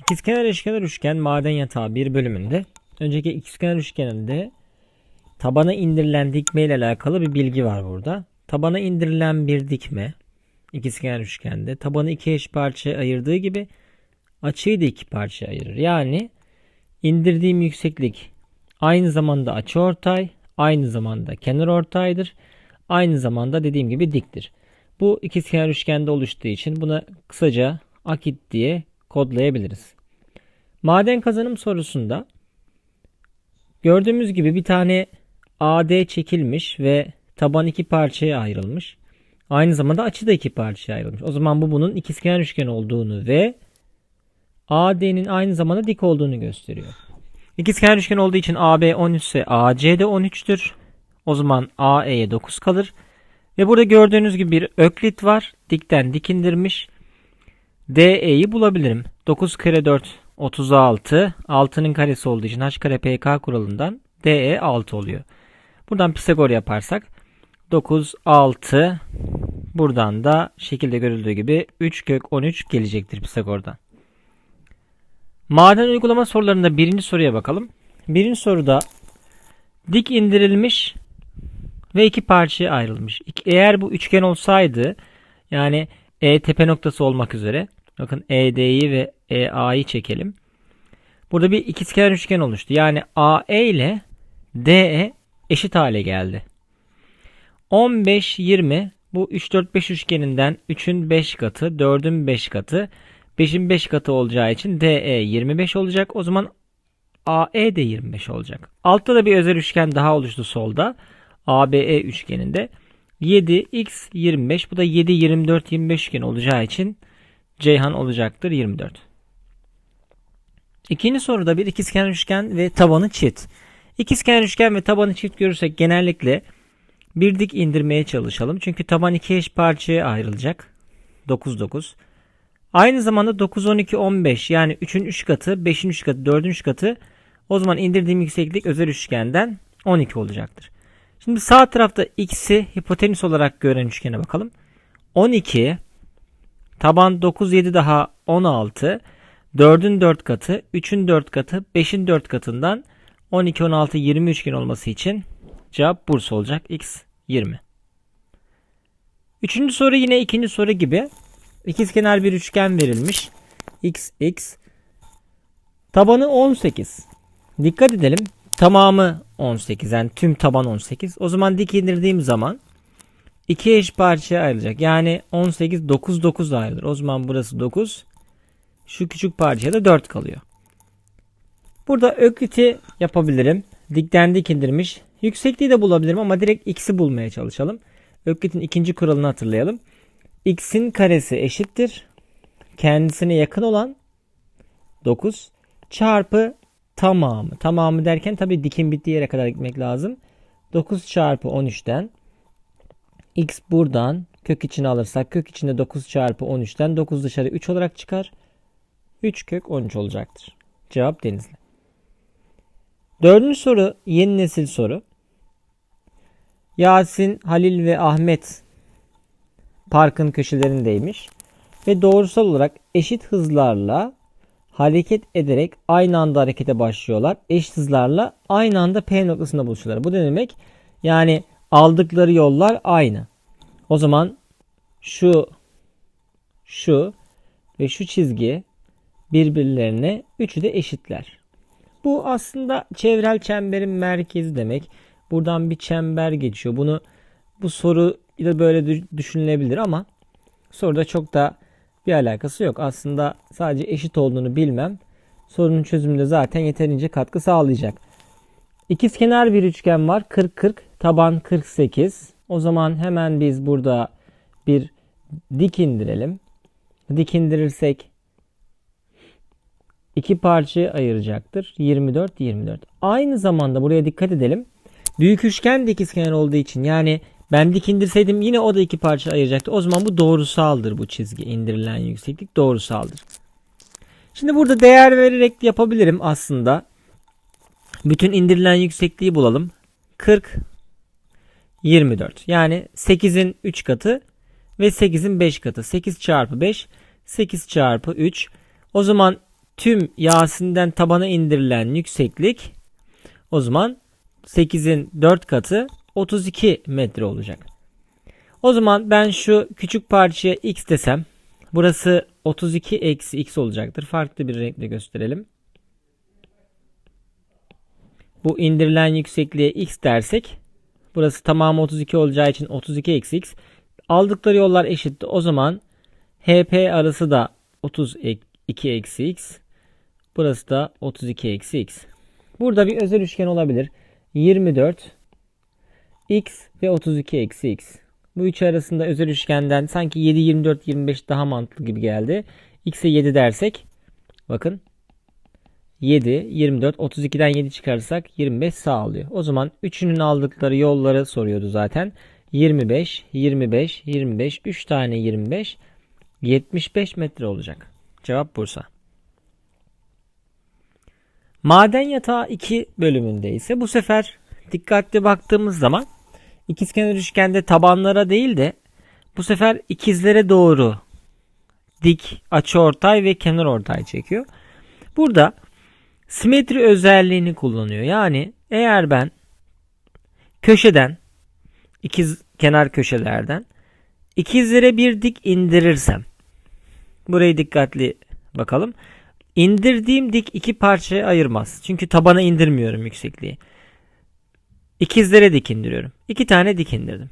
İkizkenar eşkenar üçgen maden yatağı bir bölümünde önceki ikizkenar üçgeninde tabana indirilen dikme ile alakalı bir bilgi var burada. Tabana indirilen bir dikme ikizkenar üçgende tabanı iki eş parçaya ayırdığı gibi açıyı da iki parçaya ayırır. Yani indirdiğim yükseklik aynı zamanda açıortay, aynı zamanda kenar ortaydır. Aynı zamanda dediğim gibi diktir. Bu ikizkenar üçgende oluştuğu için buna kısaca akit diye kodlayabiliriz. Maden kazanım sorusunda gördüğümüz gibi bir tane AD çekilmiş ve taban iki parçaya ayrılmış. Aynı zamanda açı da iki parçaya ayrılmış. O zaman bu bunun ikizkenar üçgen olduğunu ve AD'nin aynı zamanda dik olduğunu gösteriyor. İkizkenar üçgen olduğu için AB 13 ise AC de 13'tür. O zaman AE'ye 9 kalır. Ve burada gördüğünüz gibi bir öklit var. Dikten dik indirmiş. DE'yi bulabilirim. 9 kare 4 36. 6'nın karesi olduğu için h kare pk kuralından DE 6 oluyor. Buradan Pisagor yaparsak 9 6 buradan da şekilde görüldüğü gibi 3 kök 13 gelecektir Pisagor'dan. Maden uygulama sorularında birinci soruya bakalım. Birinci soruda dik indirilmiş ve iki parçaya ayrılmış. Eğer bu üçgen olsaydı yani E tepe noktası olmak üzere bakın ED'yi ve EA'yı çekelim. Burada bir ikizkenar üçgen oluştu. Yani AE ile DE eşit hale geldi. 15 20 bu 3 4 5 üçgeninden 3'ün 5 katı, 4'ün 5 katı, 5'in 5 katı olacağı için DE 25 olacak. O zaman AE de 25 olacak. Altta da bir özel üçgen daha oluştu solda. ABE üçgeninde 7 x 25 bu da 7 24 25 üçgen olacağı için Ceyhan olacaktır 24. İkinci soruda bir ikizkenar üçgen ve tabanı çift. İkizkenar üçgen ve tabanı çift görürsek genellikle bir dik indirmeye çalışalım. Çünkü taban iki eş parçaya ayrılacak. 9 9. Aynı zamanda 9 12 15 yani 3'ün 3 katı, 5'in 3 katı, 4'ün 3 katı o zaman indirdiğim yükseklik özel üçgenden 12 olacaktır. Şimdi sağ tarafta x'i hipotenüs olarak gören üçgene bakalım. 12 taban 9 7 daha 16 4'ün 4 katı 3'ün 4 katı 5'in 4 katından 12 16 20 üçgen olması için cevap Bursa olacak. X 20. Üçüncü soru yine ikinci soru gibi. İkizkenar bir üçgen verilmiş. X X tabanı 18. Dikkat edelim. Tamamı 18 yani tüm taban 18. O zaman dik indirdiğim zaman iki eş parçaya ayrılacak. Yani 18 9 9 ayrılır. O zaman burası 9. Şu küçük parçaya da 4 kalıyor. Burada ökliti yapabilirim. Dikten dik indirmiş. Yüksekliği de bulabilirim ama direkt x'i bulmaya çalışalım. Öklit'in ikinci kuralını hatırlayalım. x'in karesi eşittir. Kendisine yakın olan 9 çarpı tamamı. Tamamı derken tabi dikin bittiği yere kadar gitmek lazım. 9 çarpı 13'ten x buradan kök içine alırsak kök içinde 9 çarpı 13'ten 9 dışarı 3 olarak çıkar. 3 kök 13 olacaktır. Cevap Denizli. Dördüncü soru yeni nesil soru. Yasin, Halil ve Ahmet parkın köşelerindeymiş ve doğrusal olarak eşit hızlarla hareket ederek aynı anda harekete başlıyorlar. Eşit hızlarla aynı anda P noktasında buluşuyorlar. Bu ne demek? Yani aldıkları yollar aynı. O zaman şu şu ve şu çizgi birbirlerine üçü de eşitler. Bu aslında çevrel çemberin merkezi demek. Buradan bir çember geçiyor. Bunu bu soru da böyle düşünülebilir ama soruda çok da bir alakası yok. Aslında sadece eşit olduğunu bilmem sorunun çözümünde zaten yeterince katkı sağlayacak. İkizkenar bir üçgen var. 40 40 taban 48. O zaman hemen biz burada bir dik indirelim. Dik indirirsek iki parçaya ayıracaktır. 24 24. Aynı zamanda buraya dikkat edelim. Büyük üçgen de ikizkenar olduğu için yani ben dik indirseydim yine o da iki parça ayıracaktı. O zaman bu doğrusaldır bu çizgi. indirilen yükseklik doğrusaldır. Şimdi burada değer vererek yapabilirim aslında. Bütün indirilen yüksekliği bulalım. 40 24. Yani 8'in 3 katı ve 8'in 5 katı. 8 çarpı 5 8 çarpı 3. O zaman tüm Yasin'den tabana indirilen yükseklik o zaman 8'in 4 katı 32 metre olacak. O zaman ben şu küçük parçaya x desem burası 32 eksi x olacaktır. Farklı bir renkle gösterelim. Bu indirilen yüksekliğe x dersek burası tamamı 32 olacağı için 32 eksi x. Aldıkları yollar eşitti. O zaman HP arası da 32 eksi x. Burası da 32 eksi x. Burada bir özel üçgen olabilir. 24 x ve 32 eksi x. Bu üç arasında özel üçgenden sanki 7, 24, 25 daha mantıklı gibi geldi. x'e 7 dersek bakın 7, 24, 32'den 7 çıkarırsak 25 sağlıyor. O zaman üçünün aldıkları yolları soruyordu zaten. 25, 25, 25, 3 tane 25, 75 metre olacak. Cevap Bursa. Maden yatağı 2 bölümünde ise bu sefer dikkatli baktığımız zaman ikizkenar üçgende tabanlara değil de bu sefer ikizlere doğru dik, açıortay ve kenar ortay çekiyor. Burada simetri özelliğini kullanıyor. Yani eğer ben köşeden ikiz kenar köşelerden ikizlere bir dik indirirsem burayı dikkatli bakalım. İndirdiğim dik iki parçaya ayırmaz. Çünkü tabana indirmiyorum yüksekliği. İkizlere dik indiriyorum. İki tane dik indirdim.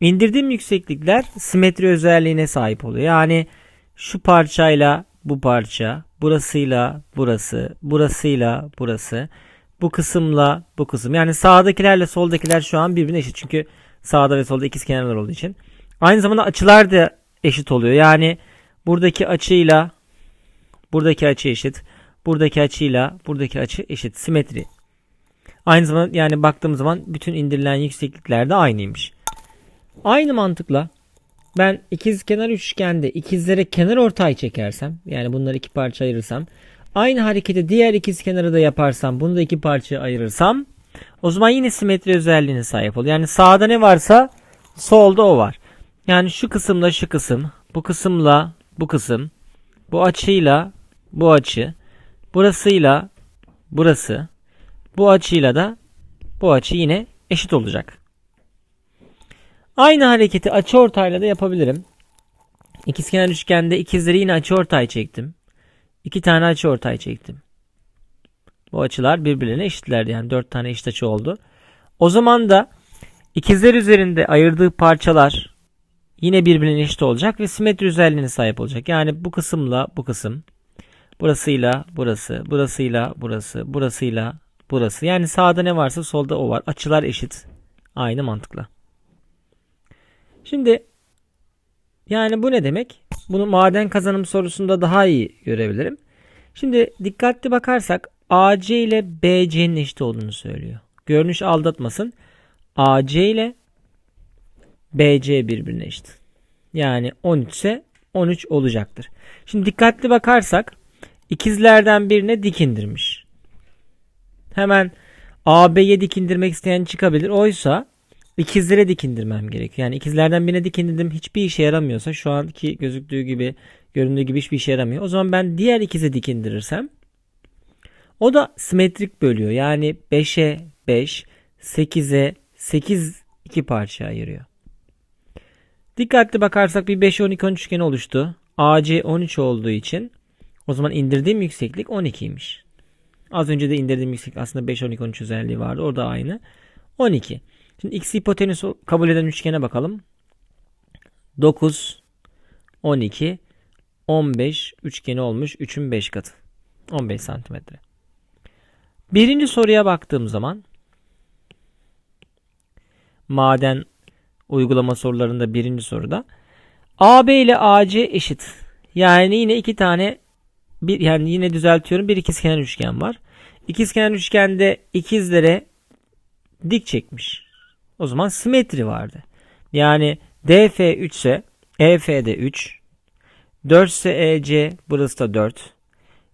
İndirdiğim yükseklikler simetri özelliğine sahip oluyor. Yani şu parçayla bu parça, burasıyla burası, burasıyla burası, bu kısımla bu kısım. Yani sağdakilerle soldakiler şu an birbirine eşit. Çünkü sağda ve solda ikiz kenarlar olduğu için. Aynı zamanda açılar da eşit oluyor. Yani buradaki açıyla buradaki açı eşit. Buradaki açıyla buradaki açı eşit. Simetri. Aynı zamanda yani baktığım zaman bütün indirilen yükseklikler de aynıymış. Aynı mantıkla ben ikiz kenar üçgende ikizlere kenar ortay çekersem yani bunları iki parça ayırırsam aynı hareketi diğer ikiz kenarı da yaparsam bunu da iki parçaya ayırırsam o zaman yine simetri özelliğine sahip oluyor. Yani sağda ne varsa solda o var. Yani şu kısımla şu kısım, bu kısımla bu kısım, bu açıyla bu açı, burasıyla burası, bu açıyla da bu açı yine eşit olacak. Aynı hareketi açıortayla da yapabilirim. İkizkenar üçgende ikizleri yine açıortay çektim. İki tane açıortay çektim. Bu açılar birbirine eşitlerdi. Yani dört tane eşit açı oldu. O zaman da ikizler üzerinde ayırdığı parçalar yine birbirine eşit olacak ve simetri özelliğine sahip olacak. Yani bu kısımla bu kısım, burasıyla burası, burasıyla burası, burasıyla burası. Yani sağda ne varsa solda o var. Açılar eşit. Aynı mantıkla. Şimdi yani bu ne demek? Bunu maden kazanım sorusunda daha iyi görebilirim. Şimdi dikkatli bakarsak AC ile BC'nin eşit olduğunu söylüyor. Görünüş aldatmasın. AC ile BC birbirine eşit. Yani 13 ise 13 olacaktır. Şimdi dikkatli bakarsak ikizlerden birine dik indirmiş. Hemen AB'ye dik indirmek isteyen çıkabilir. Oysa ikizlere dik indirmem gerekiyor. Yani ikizlerden birine dik indirdim hiçbir işe yaramıyorsa şu anki gözüktüğü gibi göründüğü gibi hiçbir işe yaramıyor. O zaman ben diğer ikize dik indirirsem o da simetrik bölüyor. Yani 5'e 5, 8'e 8 iki parça ayırıyor. Dikkatli bakarsak bir 5, 12, 13 üçgeni oluştu. AC 13 olduğu için o zaman indirdiğim yükseklik 12'ymiş. Az önce de indirdiğim yükseklik aslında 5, 12, 13 özelliği vardı. Orada aynı. 12. Şimdi x hipotenüsü kabul eden üçgene bakalım. 9, 12, 15 üçgeni olmuş. 3'ün 5 katı. 15 santimetre. Birinci soruya baktığım zaman maden uygulama sorularında birinci soruda AB ile AC eşit. Yani yine iki tane bir yani yine düzeltiyorum bir ikizkenar üçgen var. İkizkenar üçgende ikizlere dik çekmiş. O zaman simetri vardı. Yani DF 3 ise EF de 3. 4 ise EC burası da 4.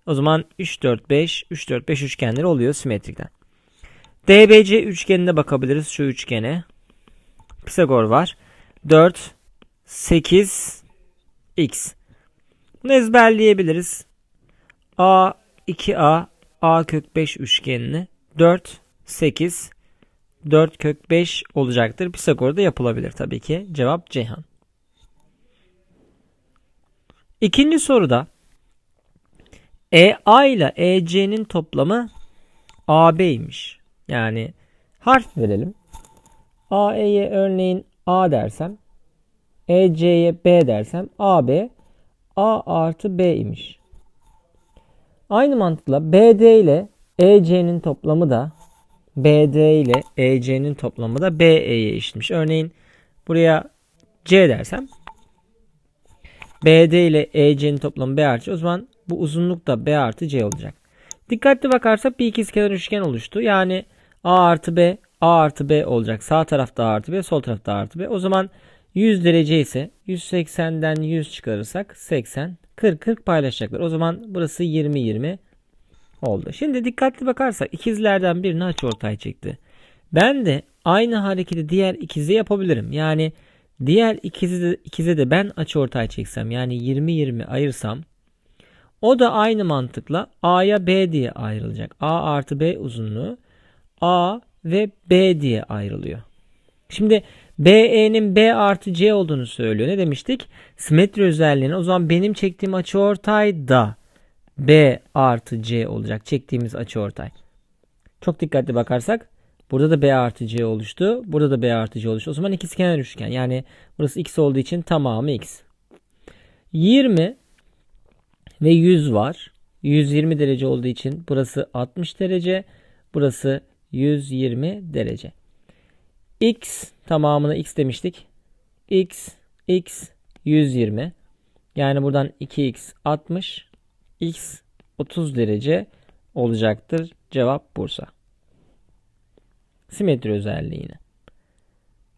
O zaman 3 4 5 3 4 5 üçgenleri oluyor simetrikten. DBC üçgenine bakabiliriz şu üçgene. Pisagor var. 4 8 x. Bunu ezberleyebiliriz. A 2A A kök 5 üçgenini 4 8 4 kök 5 olacaktır. Pisagor'da yapılabilir tabii ki. Cevap Ceyhan. İkinci soruda EA ile EC'nin toplamı AB'ymiş. Yani harf verelim. AE'ye örneğin A dersem EC'ye B dersem AB A artı B imiş. Aynı mantıkla BD ile EC'nin toplamı da BD ile EC'nin toplamı da BE'ye eşitmiş. Örneğin buraya C dersem BD ile EC'nin toplamı B artı. O zaman bu uzunluk da B artı C olacak. Dikkatli bakarsak bir ikizkenar üçgen oluştu. Yani A artı B, A artı B olacak. Sağ tarafta A artı B, sol tarafta A artı B. O zaman 100 derece ise 180'den 100 çıkarırsak 80, 40, 40 paylaşacaklar. O zaman burası 20, 20 oldu. Şimdi dikkatli bakarsak ikizlerden birini açıortay çekti. Ben de aynı hareketi diğer ikize yapabilirim. Yani diğer ikize de, ikize de ben açıortay çeksem yani 20-20 ayırsam o da aynı mantıkla A'ya B diye ayrılacak. A artı B uzunluğu A ve B diye ayrılıyor. Şimdi BE'nin B artı C olduğunu söylüyor. Ne demiştik? Simetri özelliğini. O zaman benim çektiğim açıortay da B artı C olacak. Çektiğimiz açıortay. Çok dikkatli bakarsak burada da B artı C oluştu. Burada da B artı C oluştu. O zaman ikizkenar üçgen. Yani burası x olduğu için tamamı x. 20 ve 100 var. 120 derece olduğu için burası 60 derece. Burası 120 derece. X tamamına x demiştik. X, x 120. Yani buradan 2x 60. X 30 derece olacaktır. Cevap Bursa. Simetri özelliğine.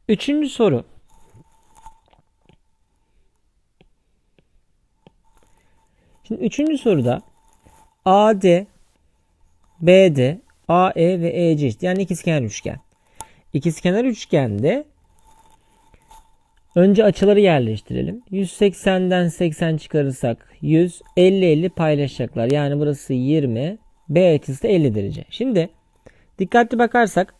Üçüncü soru. Şimdi üçüncü soruda AD, BD, AE ve EC. Yani ikizkenar üçgen. İkizkenar üçgende önce açıları yerleştirelim. 180'den 80 çıkarırsak 100, 50 50 paylaşacaklar. Yani burası 20, B açısı da 50 derece. Şimdi dikkatli bakarsak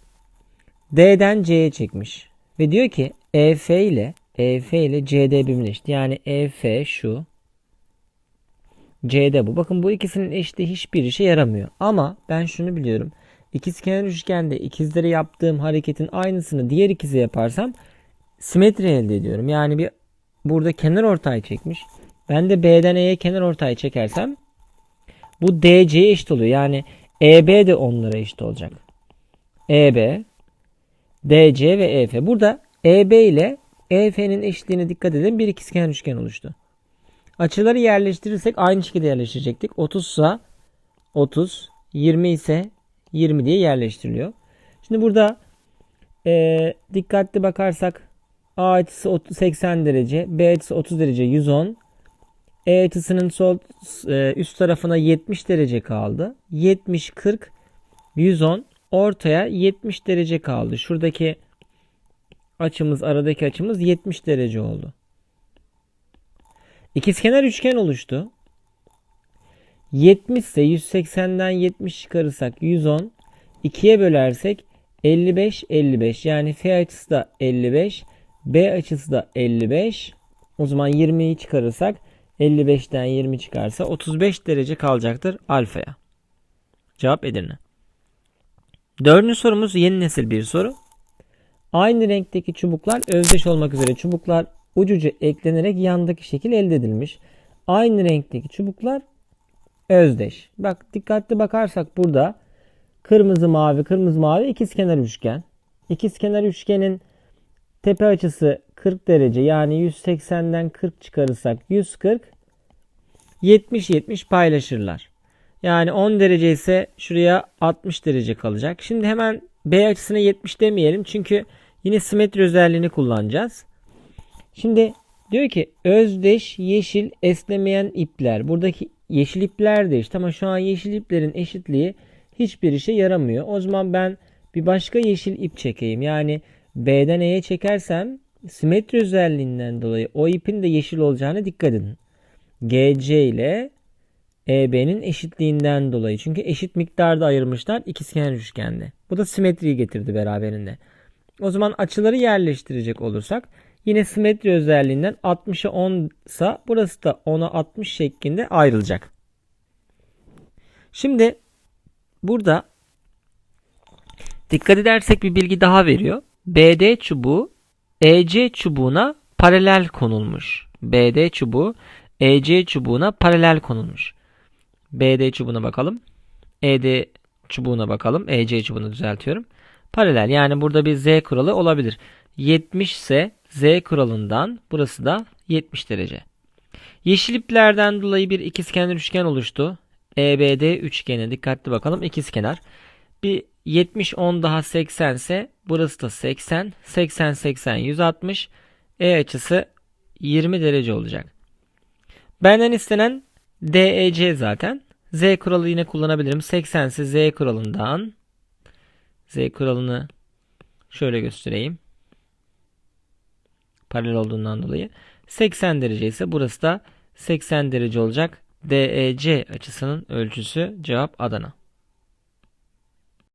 D'den C'ye çekmiş ve diyor ki EF ile EF ile CD birbirine. Yani EF şu CD bu. Bakın bu ikisinin eşitliği hiçbir işe yaramıyor. Ama ben şunu biliyorum. İkizkenar üçgende ikizlere yaptığım hareketin aynısını diğer ikize yaparsam simetri elde ediyorum. Yani bir burada kenar ortay çekmiş. Ben de B'den E'ye kenar ortay çekersem bu DC'ye eşit oluyor. Yani EB de onlara eşit olacak. EB, DC ve EF. Burada EB ile EF'nin eşitliğine dikkat edin. Bir ikizkenar üçgen oluştu. Açıları yerleştirirsek aynı şekilde yerleştirecektik. 30 ise 30, 20 ise 20 diye yerleştiriliyor. Şimdi burada e, dikkatli bakarsak A açısı 80 derece, B açısı 30 derece 110. E açısının sol e, üst tarafına 70 derece kaldı. 70 40 110 ortaya 70 derece kaldı. Şuradaki açımız aradaki açımız 70 derece oldu. İkizkenar üçgen oluştu. 70 ise 180'den 70 çıkarırsak 110. 2'ye bölersek 55 55 yani F açısı da 55 B açısı da 55 o zaman 20'yi çıkarırsak 55'ten 20 çıkarsa 35 derece kalacaktır alfaya. Cevap Edirne. Dördüncü sorumuz yeni nesil bir soru. Aynı renkteki çubuklar özdeş olmak üzere çubuklar ucucu eklenerek yandaki şekil elde edilmiş. Aynı renkteki çubuklar özdeş. Bak dikkatli bakarsak burada kırmızı mavi kırmızı mavi ikizkenar üçgen. İkizkenar üçgenin tepe açısı 40 derece yani 180'den 40 çıkarırsak 140 70 70 paylaşırlar. Yani 10 derece ise şuraya 60 derece kalacak. Şimdi hemen B açısına 70 demeyelim çünkü yine simetri özelliğini kullanacağız. Şimdi diyor ki özdeş yeşil esnemeyen ipler. Buradaki yeşil ipler de işte ama şu an yeşil iplerin eşitliği hiçbir işe yaramıyor. O zaman ben bir başka yeşil ip çekeyim. Yani B'den E'ye çekersem simetri özelliğinden dolayı o ipin de yeşil olacağına dikkat edin. GC ile EB'nin eşitliğinden dolayı. Çünkü eşit miktarda ayırmışlar ikizkenar üçgende. Bu da simetriyi getirdi beraberinde. O zaman açıları yerleştirecek olursak yine simetri özelliğinden 60'a 10 ise burası da 10'a 60 şeklinde ayrılacak. Şimdi burada dikkat edersek bir bilgi daha veriyor. BD çubuğu EC çubuğuna paralel konulmuş. BD çubuğu EC çubuğuna paralel konulmuş. BD çubuğuna bakalım. ED çubuğuna bakalım. EC çubuğunu düzeltiyorum. Paralel yani burada bir Z kuralı olabilir. 70 ise Z kuralından burası da 70 derece. Yeşil iplerden dolayı bir ikizkenar üçgen oluştu. EBD üçgene dikkatli bakalım ikizkenar. Bir 70 10 daha 80 ise burası da 80. 80 80 160. E açısı 20 derece olacak. Benden istenen DEC zaten. Z kuralı yine kullanabilirim. 80 ise Z kuralından Z kuralını şöyle göstereyim. Paralel olduğundan dolayı. 80 derece ise burası da 80 derece olacak. DEC açısının ölçüsü cevap Adana.